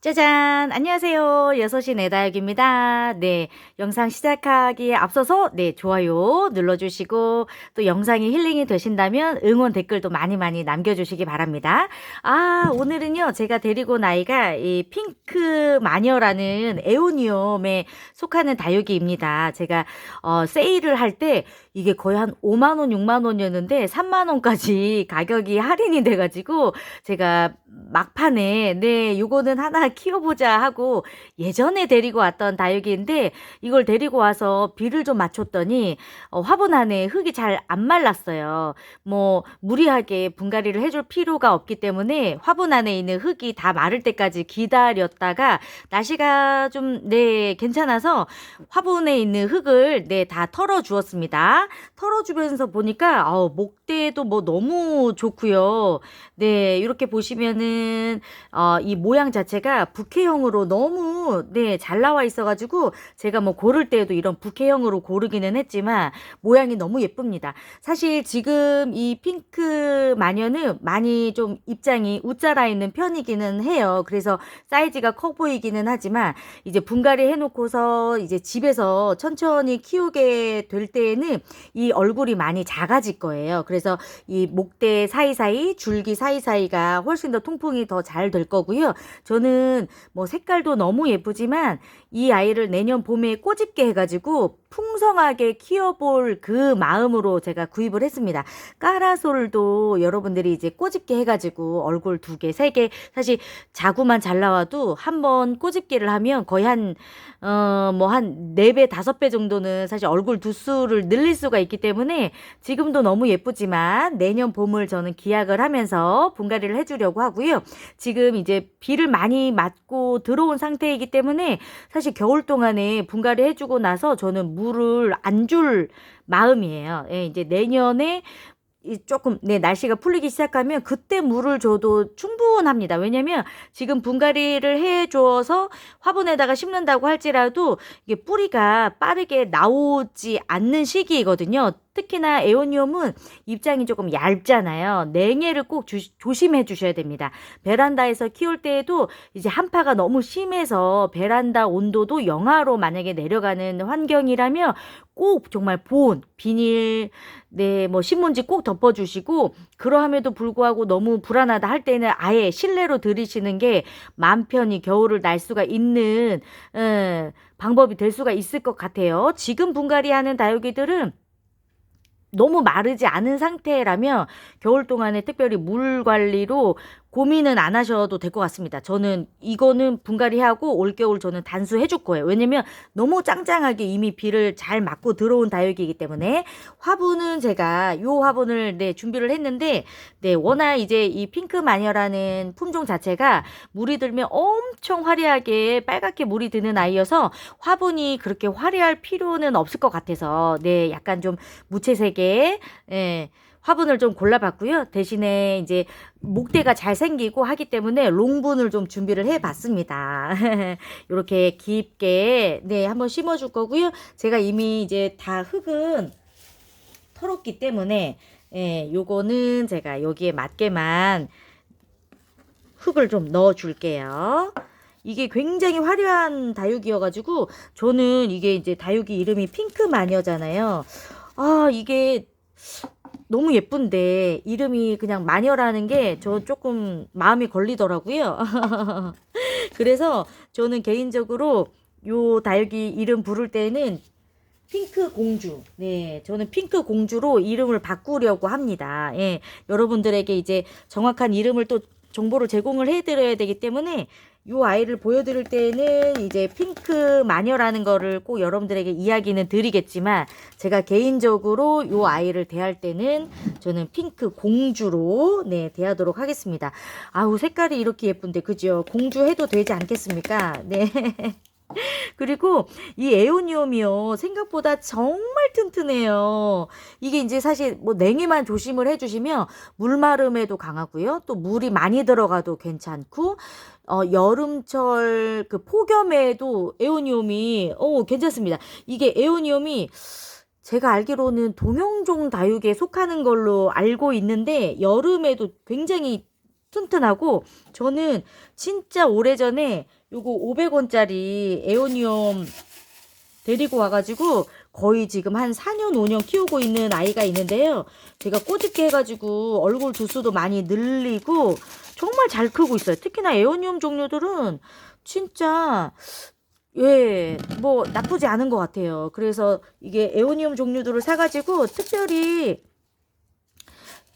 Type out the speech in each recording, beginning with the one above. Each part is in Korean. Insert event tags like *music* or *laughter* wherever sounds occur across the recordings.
짜잔! 안녕하세요. 6시 내다육입니다. 네. 영상 시작하기에 앞서서, 네, 좋아요 눌러주시고, 또 영상이 힐링이 되신다면 응원 댓글도 많이 많이 남겨주시기 바랍니다. 아, 오늘은요, 제가 데리고 온 아이가 이 핑크 마녀라는 에오니움에 속하는 다육이입니다. 제가, 어, 세일을 할 때 이게 거의 한 5만원, 6만원이었는데 3만원까지 *laughs* 가격이 할인이 돼가지고 제가 막판에, 네, 요거는 하나 키워보자 하고 예전에 데리고 왔던 다육이인데 이걸 데리고 와서 비를 좀 맞췄더니 어, 화분 안에 흙이 잘 안 말랐어요. 뭐 무리하게 분갈이를 해줄 필요가 없기 때문에 화분 안에 있는 흙이 다 마를 때까지 기다렸다가 날씨가 좀 네 괜찮아서 화분에 있는 흙을 네 다 털어 주었습니다. 털어 주면서 보니까 어, 목대도 뭐 너무 좋고요. 네 이렇게 보시면은 어, 이 모양 자체가 부케형으로 너무 네, 잘 나와 있어가지고 제가 뭐 고를 때에도 이런 부케형으로 고르기는 했지만 모양이 너무 예쁩니다. 사실 지금 이 핑크 마녀는 많이 좀 입장이 우짜라 있는 편이기는 해요. 그래서 사이즈가 커 보이기는 하지만 이제 분갈이 해놓고서 이제 집에서 천천히 키우게 될 때에는 이 얼굴이 많이 작아질 거예요. 그래서 이 목대 사이사이 줄기 사이사이가 훨씬 더 통풍이 더 잘 될 거고요. 저는 뭐 색깔도 너무 예쁘지만 이 아이를 내년 봄에 꼬집게 해가지고 풍성하게 키워볼 그 마음으로 제가 구입을 했습니다. 까라솔도 여러분들이 이제 꼬집게 해가지고 얼굴 두 개, 세 개, 사실 자구만 잘 나와도 한 번 꼬집기를 하면 거의 한, 어, 뭐 한 네 배, 다섯 배 정도는 사실 얼굴 두수를 늘릴 수가 있기 때문에 지금도 너무 예쁘지만 내년 봄을 저는 기약을 하면서 분갈이를 해주려고 하고요. 지금 이제 비를 많이 맞고 들어온 상태이기 때문에 사실 겨울 동안에 분갈이 해주고 나서 저는 물을 안 줄 마음이에요. 예, 이제 내년에 이 조금 네 날씨가 풀리기 시작하면 그때 물을 줘도 충분 합니다. 왜냐면 지금 분갈이를 해 줘서 화분에다가 심는다고 할지라도 이게 뿌리가 빠르게 나오지 않는 시기이거든요. 특히나 에오니움은 입장이 조금 얇잖아요. 냉해를 꼭 주, 조심해 주셔야 됩니다. 베란다에서 키울 때에도 이제 한파가 너무 심해서 베란다 온도도 영하로 만약에 내려가는 환경이라면 꼭 정말 보온, 비닐, 네, 뭐 신문지 꼭 덮어주시고 그러함에도 불구하고 너무 불안하다 할 때는 아예 실내로 들이시는 게 마음 편히 겨울을 날 수가 있는 음, 방법이 될 수가 있을 것 같아요. 지금 분갈이 하는 다육이들은 너무 마르지 않은 상태라면 겨울 동안에 특별히 물 관리로 고민은 안 하셔도 될 것 같습니다. 저는 이거는 분갈이 하고 올겨울 저는 단수 해 줄 거예요. 왜냐면 너무 짱짱하게 이미 비를 잘 맞고 들어온 다육이기 때문에 화분은 제가 요 화분을 네 준비를 했는데 네 워낙 이제 이 핑크 마녀라는 품종 자체가 물이 들면 엄청 화려하게 빨갛게 물이 드는 아이여서 화분이 그렇게 화려할 필요는 없을 것 같아서 네 약간 좀 무채색의 예. 화분을 좀 골라봤고요. 대신에 이제 목대가 잘 생기고 하기 때문에 롱분을 좀 준비를 해봤습니다. *laughs* 이렇게 깊게 네 한번 심어줄 거고요. 제가 이미 이제 다 흙은 털었기 때문에 예, 요거는 제가 여기에 맞게만 흙을 좀 넣어 줄게요. 이게 굉장히 화려한 다육이어가지고 저는 이게 이제 다육이 이름이 핑크 마녀잖아요. 아 이게 너무 예쁜데 이름이 그냥 마녀라는 게 저 조금 마음이 걸리더라고요. *laughs* 그래서 저는 개인적으로 요 다육이 이름 부를 때는 핑크 공주. 네, 저는 핑크 공주로 이름을 바꾸려고 합니다. 예, 여러분들에게 이제 정확한 이름을 또 정보를 제공을 해드려야 되기 때문에 요 아이를 보여드릴 때는 이제 핑크 마녀라는 거를 꼭 여러분들에게 이야기는 드리겠지만 제가 개인적으로 요 아이를 대할 때는 저는 핑크 공주로 네 대하도록 하겠습니다. 아우 색깔이 이렇게 예쁜데 그죠? 공주 해도 되지 않겠습니까? 네. *laughs* 그리고 이 에오니움이요 생각보다 정말 튼튼해요. 이게 이제 사실 뭐 냉해만 조심을 해주시면 물마름에도 강하고요. 또 물이 많이 들어가도 괜찮고 어 여름철 그 폭염에도 에오니움이 어 괜찮습니다. 이게 에오니움이 제가 알기로는 동영종 다육에 속하는 걸로 알고 있는데 여름에도 굉장히 튼튼하고 저는 진짜 오래전에 요거 500원짜리 에오니움 데리고 와가지고 거의 지금 한 4년, 5년 키우고 있는 아이가 있는데요. 제가 꼬집게 해가지고 얼굴 두수도 많이 늘리고 정말 잘 크고 있어요. 특히나 에오니움 종류들은 진짜 예, 뭐 나쁘지 않은 것 같아요. 그래서 이게 에오니움 종류들을 사가지고 특별히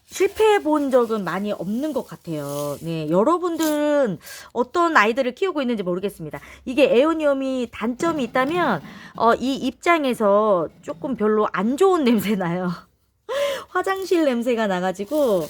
실패해 본 적은 많이 없는 것 같아요. 네, 여러분들은 어떤 아이들을 키우고 있는지 모르겠습니다. 이게 에오니움이 단점이 있다면, 어, 이 입장에서 조금 별로 안 좋은 *laughs* 냄새 나요. 화장실 냄새가 나가지고,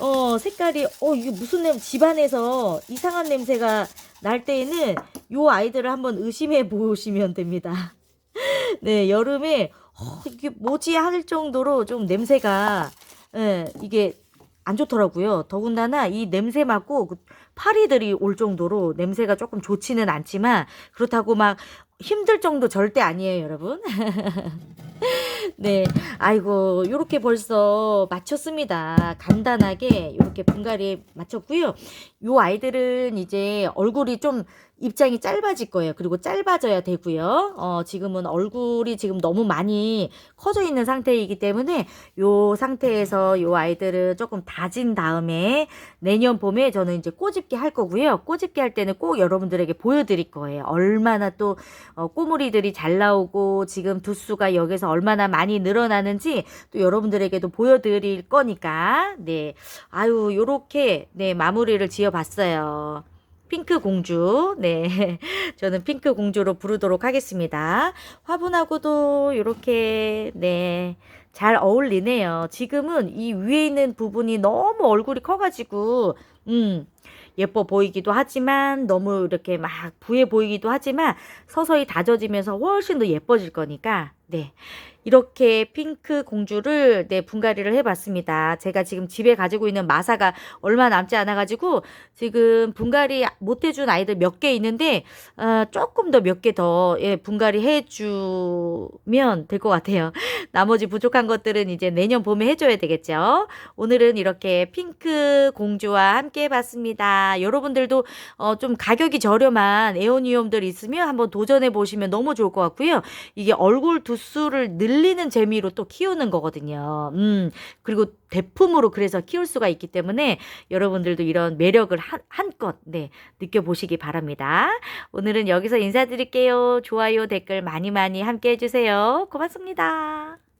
어, 색깔이, 어, 이게 무슨 냄새, 집안에서 이상한 냄새가 날 때에는 요 아이들을 한번 의심해 보시면 됩니다. *laughs* 네, 여름에, 어, 이게 뭐지 할 정도로 좀 냄새가, 예, 이게 안 좋더라고요. 더군다나 이 냄새 맡고 그 파리들이 올 정도로 냄새가 조금 좋지는 않지만 그렇다고 막 힘들 정도 절대 아니에요, 여러분. *laughs* 네, 아이고, 요렇게 벌써 마쳤습니다. 간단하게 요렇게 분갈이 마쳤고요. 요 아이들은 이제 얼굴이 좀 입장이 짧아질 거예요. 그리고 짧아져야 되고요. 어, 지금은 얼굴이 지금 너무 많이 커져 있는 상태이기 때문에 요 상태에서 요 아이들은 조금 다진 다음에 내년 봄에 저는 이제 꼬집기 할 거고요. 꼬집기 할 때는 꼭 여러분들에게 보여드릴 거예요. 얼마나 또 어, 꼬물이들이 잘 나오고 지금 두수가 여기서 얼마나 많이 늘어나는지 또 여러분들에게도 보여드릴 거니까 네 아유 요렇게 네 마무리를 지어봤어요. 핑크 공주. 네. *laughs* 저는 핑크 공주로 부르도록 하겠습니다. 화분하고도 이렇게, 네. 잘 어울리네요. 지금은 이 위에 있는 부분이 너무 얼굴이 커가지고, 음, 예뻐 보이기도 하지만, 너무 이렇게 막 부해 보이기도 하지만, 서서히 다져지면서 훨씬 더 예뻐질 거니까, 네. 이렇게 핑크 공주를 네 분갈이를 해봤습니다. 제가 지금 집에 가지고 있는 마사가 얼마 남지 않아가지고 지금 분갈이 못 해준 아이들 몇 개 있는데 어, 조금 더 몇 개더 예, 분갈이 해주면 될 것 같아요. *laughs* 나머지 부족한 것들은 이제 내년 봄에 해줘야 되겠죠. 오늘은 이렇게 핑크 공주와 함께 해봤습니다. 여러분들도 어, 좀 가격이 저렴한 에오니움들 있으면 한번 도전해 보시면 너무 좋을 것 같고요. 이게 얼굴 두수를 늘 리는 재미로 또 키우는 거거든요. 음, 그리고 대품으로 그래서 키울 수가 있기 때문에 여러분들도 이런 매력을 한, 한껏, 네, 느껴보시기 바랍니다. 오늘은 여기서 인사드릴게요. 좋아요, 댓글 많이 많이 함께 해주세요. 고맙습니다.